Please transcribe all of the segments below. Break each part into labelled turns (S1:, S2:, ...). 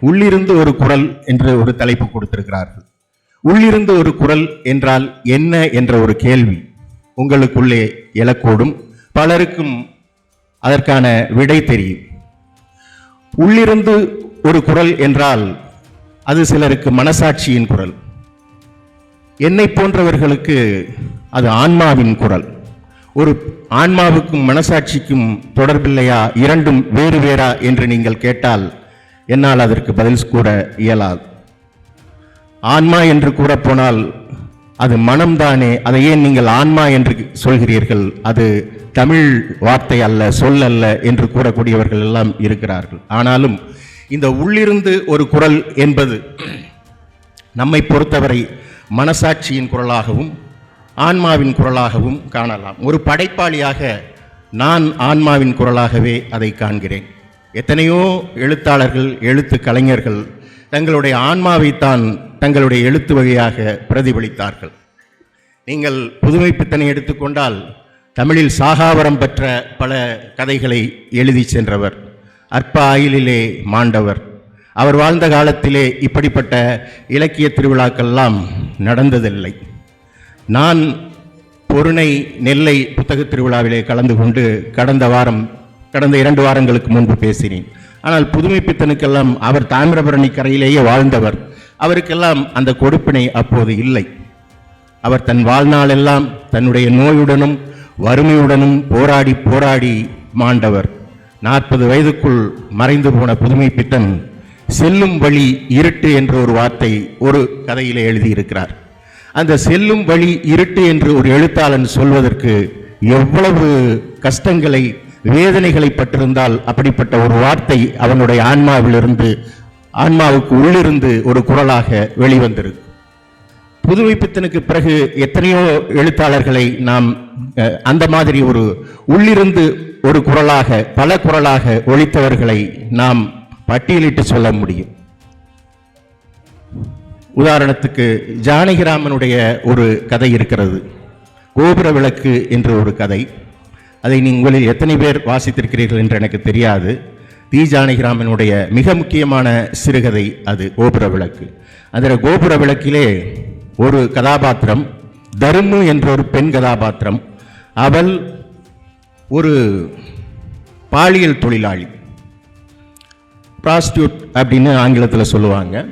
S1: உள்ளிருந்து ஒரு குரல் என்று ஒரு தலைப்பு கொடுத்திருக்கிறார்கள். உள்ளிருந்து ஒரு குரல் என்றால் என்ன என்ற ஒரு கேள்வி உங்களுக்குள்ளே எழக்கூடும். பலருக்கும் அதற்கான விடை தெரியும். உள்ளிருந்து ஒரு குரல் என்றால் அது சிலருக்கு மனசாட்சியின் குரல். என்னை போன்றவர்களுக்கு அது ஆன்மாவின் குரல். ஒரு ஆன்மாவுக்கும் மனசாட்சிக்கும் தொடர்பில்லையா? இரண்டும் வேறு வேறா என்று நீங்கள் கேட்டால் என்னால் அதற்கு பதில் கூற இயலாது. ஆன்மா என்று கூறப்போனால் அது மனம்தானே அதை ஏன் நீங்கள் ஆன்மா என்று சொல்கிறீர்கள்? அது தமிழ் வார்த்தை அல்ல சொல் அல்ல என்று கூறக்கூடியவர்கள் எல்லாம் இருக்கிறார்கள். ஆனாலும் இந்த உள்ளிருந்து ஒரு குரல் என்பது நம்மை பொறுத்தவரை மனசாட்சியின் குரலாகவும் ஆன்மாவின் குரலாகவும் காணலாம். ஒரு படைப்பாளியாக நான் ஆன்மாவின் குரலாகவே அதை காண்கிறேன். எத்தனையோ எழுத்தாளர்கள் எழுத்து கலைஞர்கள் தங்களுடைய ஆன்மாவைத்தான் தங்களுடைய எழுத்து வழியாக பிரதிபலித்தார்கள். நீங்கள் புதுமை பித்தனை எடுத்துக்கொண்டால் தமிழில் சாகாவரம் பெற்ற பல கதைகளை எழுதி சென்றவர் அற்ப ஆயிலிலே மாண்டவர். அவர் வாழ்ந்த காலத்திலே இப்படிப்பட்ட இலக்கிய திருவிழாக்கள்லாம் நடந்ததில்லை. நான் பொருணை நெல்லை புத்தக திருவிழாவிலே கலந்து கொண்டு கடந்த வாரம் கடந்த இரண்டு வாரங்களுக்கு முன்பு பேசினேன். ஆனால் புதுமை பித்தனுக்கெல்லாம் அவர் தாமிரபரணி கரையிலேயே வாழ்ந்தவர். அவருக்கெல்லாம் அந்த கொடுப்பினை அப்போது இல்லை. அவர் தன் வாழ்நாளெல்லாம் தன்னுடைய நோயுடனும் வறுமையுடனும் போராடி போராடி மாண்டவர். நாற்பது வயதுக்குள் மறைந்து போன புதுமை பித்தன் செல்லும் வழி இருட்டு என்ற ஒரு வார்த்தை ஒரு கதையிலே எழுதியிருக்கிறார். அந்த செல்லும் வழி இருட்டு என்று ஒரு எழுத்தாளன் சொல்வதற்கு எவ்வளவு கஷ்டங்களை வேதனைகளை பட்டிருந்தால் அப்படிப்பட்ட ஒரு வார்த்தை அவனுடைய ஆன்மாவிலிருந்து ஆன்மாவுக்கு உள்ளிருந்து ஒரு குரலாக வெளிவந்திருக்கு. புதுமை பித்தனுக்கு பிறகு எத்தனையோ எழுத்தாளர்களை நாம் அந்த மாதிரி ஒரு உள்ளிருந்து ஒரு குரலாக பல குரலாக ஒழித்தவர்களை நாம் பட்டியலிட்டு சொல்ல முடியும். உதாரணத்துக்கு ஜானகிராமனுடைய ஒரு கதை இருக்கிறது. கோபுர விளக்கு என்ற ஒரு கதை. அதை உங்களில் எத்தனை பேர் வாசித்திருக்கிறீர்கள் என்று எனக்கு தெரியாது. தி. ஜானகிராமனுடைய மிக முக்கியமான சிறுகதை அது கோபுர விளக்கு. அதில் கோபுர விளக்கிலே ஒரு கதாபாத்திரம் தருமு என்ற ஒரு பெண் கதாபாத்திரம். அவள் ஒரு பாலியல் தொழிலாளி. ப்ராஸ்டியூட் அப்படின்னு ஆங்கிலத்தில் சொல்லுவாங்க.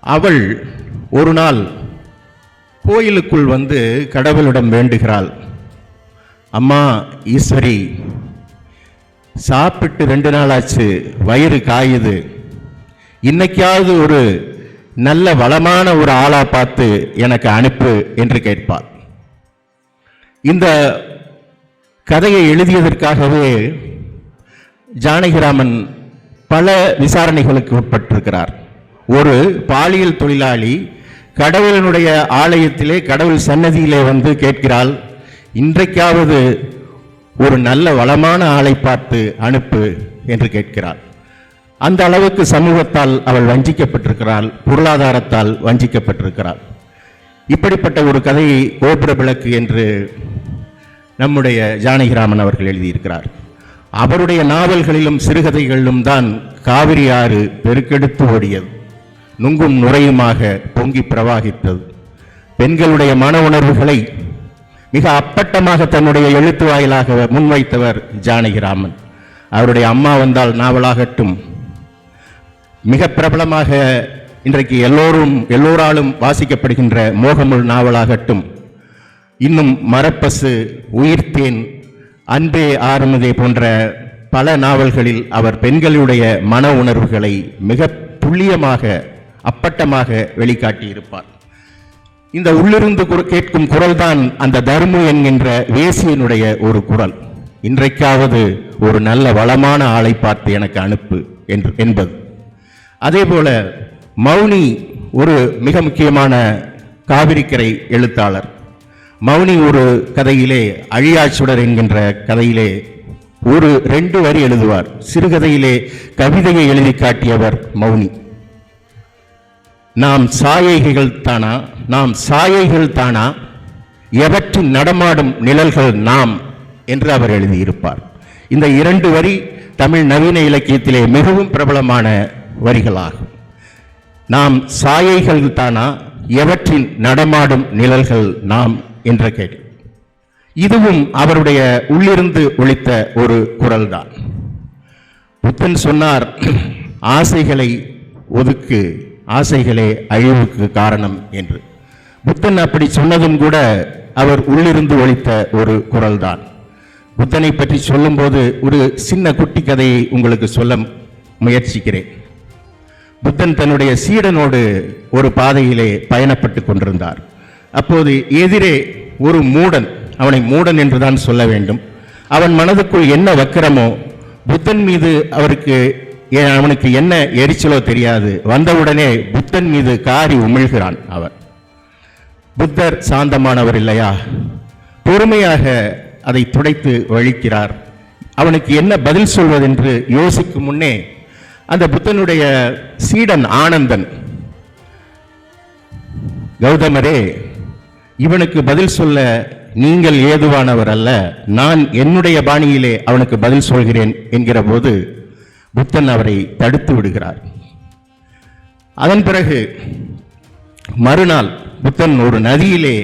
S1: அவள் ஒரு நாள் கோயிலுக்குள் வந்து கடவுளிடம் வேண்டுகிறாள். அம்மா ஈஸ்வரி சாப்பிட்டு ரெண்டு நாளாச்சு வயிறு காயுது. இன்னைக்காவது ஒரு நல்ல வளமான ஒரு ஆளாக பார்த்து எனக்கு அனுப்பு என்று கேட்பார். இந்த கதையை எழுதியதற்காகவே ஜானகிராமன் பல விசாரணைகளுக்கு உட்பட்டிருக்கிறார். ஒரு பாலியல் தொழிலாளி கடவுளினுடைய ஆலயத்திலே கடவுள் சன்னதியிலே வந்து கேட்கிறாள் இன்றைக்காவது ஒரு நல்ல வளமான ஆளை பார்த்து அனுப்பு என்று கேட்கிறாள். அந்த அளவுக்கு சமூகத்தால் அவள் வஞ்சிக்கப்பட்டிருக்கிறாள் பொருளாதாரத்தால் வஞ்சிக்கப்பட்டிருக்கிறாள். இப்படிப்பட்ட ஒரு கதையை கோபுர விளக்கு என்று நம்முடைய ஜானகிராமன் அவர்கள் எழுதியிருக்கிறார். அவருடைய நாவல்களிலும் சிறுகதைகளிலும் தான் காவிரி ஆறு பெருக்கெடுத்து ஓடியது. நுங்கும் நுரையுமாக பொங்கி பிரவாகித்தது. பெண்களுடைய மன உணர்வுகளை மிக அப்பட்டமாக தன்னுடைய எழுத்து வாயிலாக முன்வைத்தவர் ஜானகிராமன். அவருடைய அம்மா வந்தால் நாவலாகட்டும். மிக பிரபலமாக இன்றைக்கு எல்லோரும் எல்லோராலும் வாசிக்கப்படுகின்ற மோகமுள் நாவலாகட்டும். இன்னும் மரப்பசு உயிர்த்தேன் அன்பே ஆரம்பதே போன்ற பல நாவல்களில் அவர் பெண்களுடைய மன உணர்வுகளை மிக துல்லியமாக அப்பட்டமாக வெளிக்காட்டியிருப்பார். இந்த உள்ளிருந்து குர- கேட்கும் குரல்தான் அந்த தர்மு என்கின்ற வேசியனுடைய ஒரு குரல். இன்றைக்காவது ஒரு நல்ல வளமான ஆளை பார்த்து எனக்கு அனுப்பு என்று என்பது. அதே போல மௌனி ஒரு மிக முக்கியமான காவிரிக்கரை எழுத்தாளர். மௌனி ஒரு கதையிலே அழியாச்சுடர் என்கின்ற கதையிலே ஒரு ரெண்டு வரி எழுதுவார். சிறுகதையிலே கவிதையை எழுதி காட்டியவர் மௌனி. நாம் சாயைகள் தானா? நாம் சாயைகள் தானா? எவற்றின் நடமாடும் நிழல்கள் நாம்? என்று அவர் எழுதியிருப்பார். இந்த இரண்டு வரி தமிழ் நவீன இலக்கியத்திலே மிகவும் பிரபலமான வரிகளாகும். நாம் சாயைகள் தானா? எவற்றின் நடமாடும் நிழல்கள் நாம்? என்ற கேள்வி. இதுவும் அவருடைய உள்ளிருந்து ஒழித்த ஒரு குரல்தான். புத்தன் சொன்னார் ஆசைகளை ஒதுக்கு ஆசைகளே அழிவுக்கு காரணம் என்று. புத்தன் அப்படி சொன்னதும் கூட அவர் உள்ளிருந்து ஒழித்த ஒரு குரல்தான். புத்தனை பற்றி சொல்லும்போது ஒரு சின்ன குட்டி கதையை உங்களுக்கு சொல்ல முயற்சிக்கிறேன். புத்தன் தன்னுடைய சீடனோடு ஒரு பாதையிலே பயணப்பட்டு கொண்டிருந்தார். அப்போது எதிரே ஒரு மூடன் அவனை மூடன் என்றுதான் சொல்ல வேண்டும். அவன் மனதுக்குள் என்ன வக்கிரமோ புத்தன் மீது அவருக்கு அவனுக்கு என்ன எரிச்சலோ தெரியாது. வந்தவுடனே புத்தன் மீது காரி உமிழ்கிறான் அவன். புத்தர் சாந்தமானவர் இல்லையா? பொறுமையாக அதை துடைத்து வழிக்கிறார். அவனுக்கு என்ன பதில் சொல்வதென்று யோசிக்கும் முன்னே அந்த புத்தனுடைய சீடன் ஆனந்தன் கௌதமரே இவனுக்கு பதில் சொல்ல நீங்கள் ஏதுவானவர் அல்ல. நான் என்னுடைய பாணியிலே அவனுக்கு பதில் சொல்கிறேன் என்கிற போது புத்தன் அவரை தடுத்து விடுகிறார். அதன் பிறகு மறுநாள் புத்தன் ஒரு நதியிலே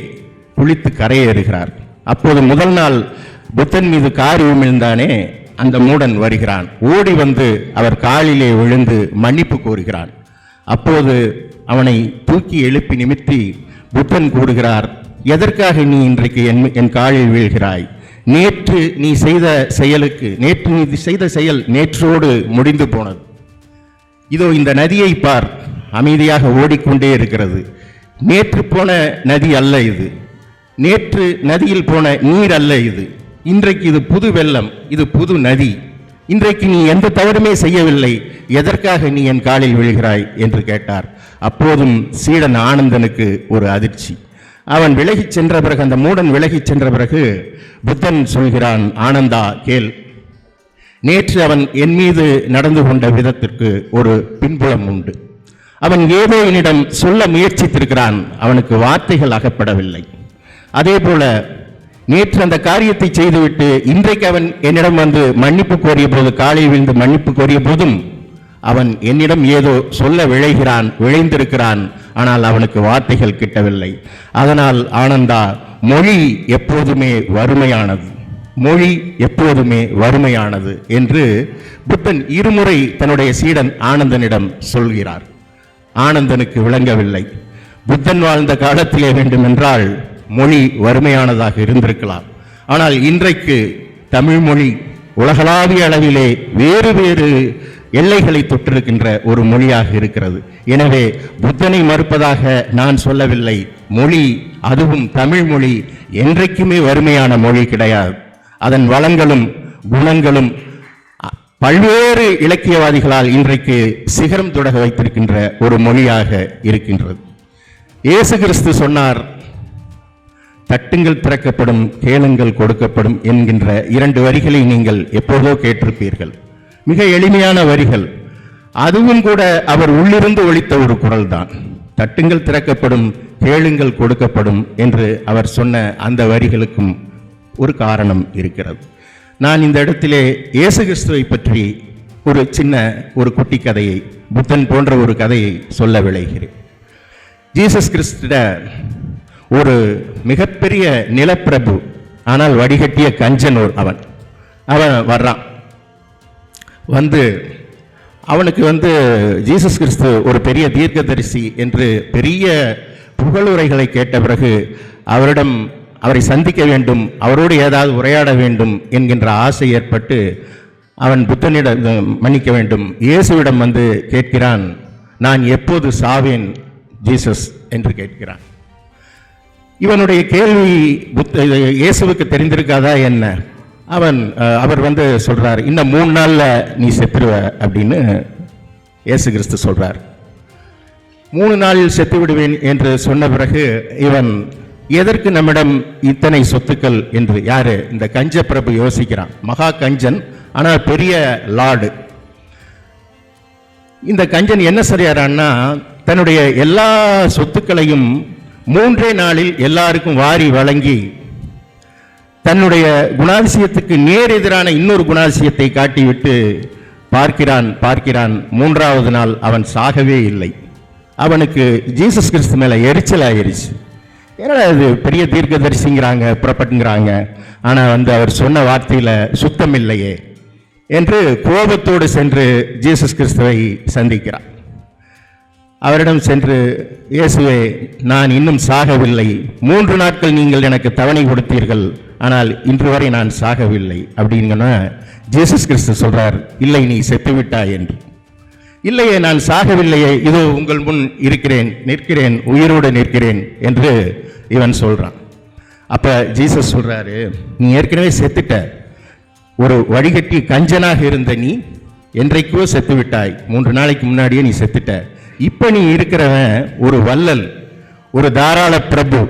S1: குளித்து கரையேறுகிறார். அப்போது முதல் நாள் புத்தன் மீது காரி உமிழ்ந்தானே அந்த மூடன் வருகிறான். ஓடி வந்து அவர் காலிலே விழுந்து மன்னிப்பு கோருகிறான். அப்போது அவனை தூக்கி எழுப்பி நிமித்தி புத்தன் கூறுகிறார் எதற்காக நீ இன்றைக்கு என் என் காலில் வீழ்கிறாய்? நேற்று நீ செய்த செயலுக்கு நேற்று நீ செய்த செயல் நேற்றோடு முடிந்து போனது. இதோ இந்த நதியை பார் அமைதியாக ஓடிக்கொண்டே இருக்கிறது. நேற்று போன நதி அல்ல இது. நேற்று நதியில் போன நீர் அல்ல இது. இன்றைக்கு இது புது வெள்ளம் இது புது நதி. இன்றைக்கு நீ எந்த தவறுமே செய்யவில்லை எதற்காக நீ என் காலில் விழுகிறாய்? என்று கேட்டார். அப்போதும் சீடன் ஆனந்தனுக்கு ஒரு அதிர்ச்சி. அவன் விலகிச் சென்ற பிறகு அந்த மூடன் விலகிச் சென்ற பிறகு புத்தன் சொல்கிறான் ஆனந்தா கேள். நேற்று அவன் என் மீது நடந்து கொண்ட விதத்திற்கு ஒரு பின்புலம் உண்டு. அவன் ஏதோ என்னிடம் சொல்ல முயற்சித்திருக்கிறான் அவனுக்கு வார்த்தைகள் அகப்படவில்லை. அதே போல நேற்று அந்த காரியத்தை செய்துவிட்டு இன்றைக்கு அவன் என்னிடம் வந்து மன்னிப்பு கோரிய போது காலையில் விழுந்து மன்னிப்பு கோரிய போதும் அவன் என்னிடம் ஏதோ சொல்ல விளைகிறான் விளைந்திருக்கிறான் ஆனால் அவனுக்கு வார்த்தைகள் கிட்டவில்லை. அதனால் ஆனந்தா மொழி எப்போதுமே வறுமையானது. மொழி எப்போதுமே வறுமையானது என்று புத்தன் இருமுறை தன்னுடைய சீடன் ஆனந்தனிடம் சொல்கிறார். ஆனந்தனுக்கு விளங்கவில்லை. புத்தன் வாழ்ந்த காலத்திலே வேண்டுமென்றால் மொழி வறுமையானதாக இருந்திருக்கலாம். ஆனால் இன்றைக்கு தமிழ் மொழி உலகளாவிய அளவிலே வேறு வேறு எல்லைகளை தொட்டிருக்கின்ற ஒரு மொழியாக இருக்கிறது. எனவே புத்தனை மறுப்பதாக நான் சொல்லவில்லை. மொழி அதுவும் தமிழ் மொழி. என்றைக்குமே வறுமையான மொழி கிடையாது. அதன் வளங்களும் குணங்களும் பல்வேறு இலக்கியவாதிகளால் இன்றைக்கு சிகரம் தொடக வைத்திருக்கின்ற ஒரு மொழியாக இருக்கின்றது. இயேசு கிறிஸ்து சொன்னார் தட்டுங்கள் திறக்கப்படும் கேளுங்கள் கொடுக்கப்படும் என்கின்ற இரண்டு வரிகளை நீங்கள் எப்போதோ கேட்டிருப்பீர்கள். மிக எளிமையான வரிகள். அதுவும் கூட அவர் உள்ளிருந்து ஒழித்த ஒரு குரல் தான் தட்டுங்கள் திறக்கப்படும் கேளுங்கள் கொடுக்கப்படும் என்று அவர் சொன்ன அந்த வரிகளுக்கும் ஒரு காரணம் இருக்கிறது. நான் இந்த இடத்திலே இயேசு கிறிஸ்துவை பற்றி ஒரு சின்ன ஒரு குட்டி கதையை புத்தன் போன்ற ஒரு கதையை சொல்ல விளைகிறேன் ஜீசஸ் கிறிஸ்துட ஒரு மிகப்பெரிய நிலப்பிரபு ஆனால் வடிகட்டிய கஞ்சனூர் அவன். அவன் வர்றான். வந்து அவனுக்கு வந்து ஜீசஸ் கிறிஸ்து ஒரு பெரிய தீர்க்கதரிசி என்று பெரிய புகழுரைகளை கேட்ட பிறகு அவரிடம் அவரை சந்திக்க வேண்டும் அவரோடு ஏதாவது உரையாட வேண்டும் என்கின்ற ஆசை ஏற்பட்டு அவன் புத்தனிடம் மன்னிக்க வேண்டும். இயேசுவிடம் வந்து கேட்கிறான் நான் எப்போது சாவேன் ஜீசஸ்? என்று கேட்கிறான். இவனுடைய கேள்வி புத்த இயேசுவுக்கு தெரிந்திருக்காதா என்ன? அவன் அவர் வந்து சொல்கிறார் இன்னும் மூணு நாளில் நீ செத்துருவ அப்படின்னு இயேசு கிறிஸ்து சொல்கிறார் மூணு நாளில் செத்து விடுவேன் என்று சொன்ன பிறகு இவன் எதற்கு நம்மிடம் இத்தனை சொத்துக்கள்? என்று யார்? இந்த கஞ்ச பிரபு யோசிக்கிறான். மகா கஞ்சன் ஆனால் பெரிய லார்டு. இந்த கஞ்சன் என்ன சரியாரான்னா தன்னுடைய எல்லா சொத்துக்களையும் மூன்றே நாளில் எல்லாருக்கும் வாரி வழங்கி தன்னுடைய குணாதிசயத்துக்கு நேர் எதிரான இன்னொரு குணாதிசயத்தை காட்டிவிட்டு பார்க்கிறான் பார்க்கிறான். மூன்றாவது நாள் அவன் சாகவே இல்லை. அவனுக்கு ஜீசஸ் கிறிஸ்து மேலே எரிச்சல் ஆயிருச்சு. ஏன்னா இது பெரிய தீர்க்கதரிசிங்கிறாங்க புறப்பட்டுங்கிறாங்க. ஆனால் வந்து அவர் சொன்ன வார்த்தையில் சுத்தம் இல்லையே என்று கோபத்தோடு சென்று ஜீசஸ் கிறிஸ்துவை சந்திக்கிறான் அவரிடம் சென்று இயேசுவே நான் இன்னும் சாகவில்லை. மூன்று நாட்கள் நீங்கள் எனக்கு தவணை கொடுத்தீர்கள். ஆனால் இன்று வரை நான் சாகவில்லை. அப்படிங்கன்னா ஜேசஸ் கிறிஸ்து சொல்றார் இல்லை நீ செத்துவிட்டாய் என்று. இல்லையே நான் சாகவில்லையே இதோ உங்கள் முன் இருக்கிறேன் நிற்கிறேன் உயிரோடு நிற்கிறேன் என்று இவன் சொல்றான். அப்ப ஜீசஸ் சொல்றாரு நீ ஏற்கனவே செத்துட்ட. ஒரு வடிகட்டி கஞ்சனாக இருந்த நீ என்றைக்கோ செத்து விட்டாய் மூன்று நாளைக்கு முன்னாடியே நீ செத்துட்ட. இப்ப நீ இருக்கிறவன் ஒரு வள்ளல் ஒரு தாராள பிரபு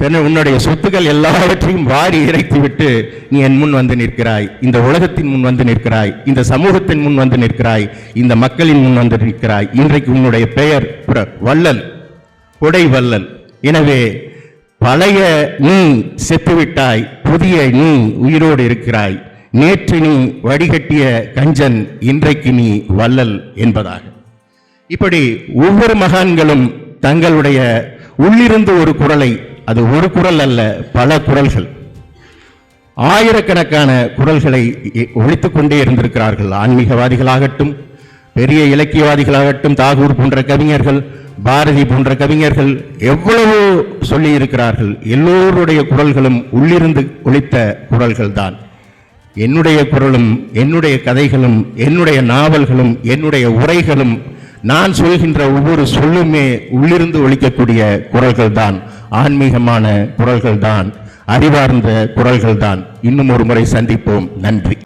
S1: பின்ன உன்னுடைய சொத்துக்கள் எல்லாவற்றையும் வாரி இறைத்து விட்டு நீ என் முன் வந்து நிற்கிறாய். இந்த உலகத்தின் முன் வந்து நிற்கிறாய். இந்த சமூகத்தின் முன் வந்து நிற்கிறாய். இந்த மக்களின் முன் வந்து நிற்கிறாய். இன்றைக்கு உன்னுடைய பெயர் பிர- வள்ளல். கொடை வள்ளல். எனவே பழைய நீ செத்துவிட்டாய். புதிய நீ உயிரோடு இருக்கிறாய். நேற்று நீ வடிகட்டிய கஞ்சன் இன்றைக்கு நீ வள்ளல் என்பதாக. இப்படி ஒவ்வொரு மகான்களும் தங்களுடைய உள்ளிருந்து ஒரு குரலை அது ஒரு குரல் அல்ல பல குரல்கள். ஆயிரக்கணக்கான குரல்களை இ- கொண்டே இருந்திருக்கிறார்கள். ஆன்மீகவாதிகளாகட்டும் பெரிய இலக்கியவாதிகளாகட்டும் தாகூர் போன்ற கவிஞர்கள் பாரதி போன்ற கவிஞர்கள் எவ்வளவு சொல்லி இருக்கிறார்கள் எல்லோருடைய குரல்களும் உள்ளிருந்து ஒழித்த குரல்கள் தான் என்னுடைய குரலும் என்னுடைய கதைகளும் என்னுடைய நாவல்களும் என்னுடைய உரைகளும் நான் சொல்கின்ற ஒவ்வொரு சொல்லுமே உள்ளிருந்து ஒழிக்கக்கூடிய குரல்கள் தான் ஆன்மீகமான குரல்கள் தான் அறிவார்ந்த குரல்கள் தான் இன்னும் ஒரு முறை சந்திப்போம். நன்றி.